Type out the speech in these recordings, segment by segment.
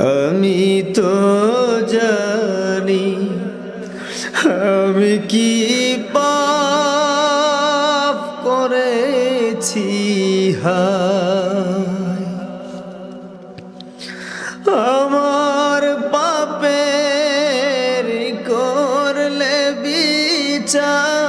আমি তো জানি আমি কি পাপ করেছি আমার পাপের করলে বিচার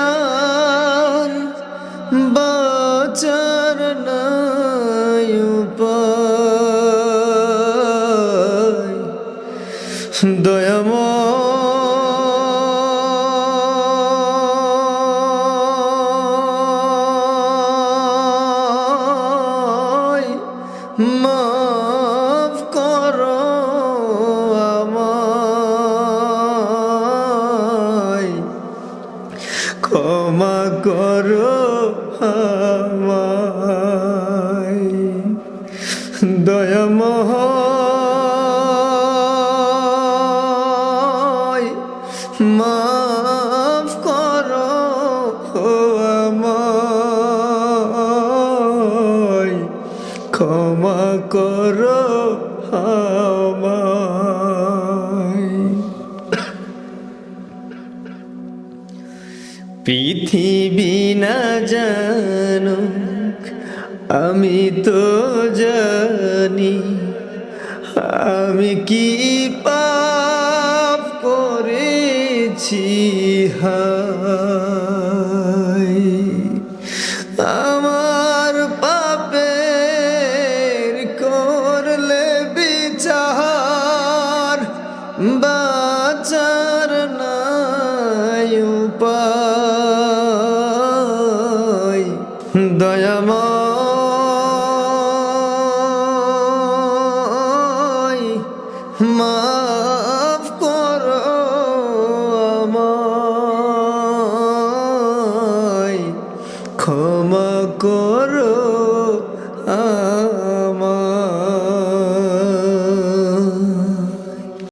বিচার বাচার নাই উপায়। দয়াময় করো আমায়। দয়াময় মাফ করো আমায়। ক্ষমা করো আমায়। পৃথিবী না জানুক, আমি তো জানি, আমি কি পাপ করেছি, হায়। আমার পাপের করলে বিচার, বাচার নাই উপায়। দয়াময় মাফ কর আমায় ক্ষমা কর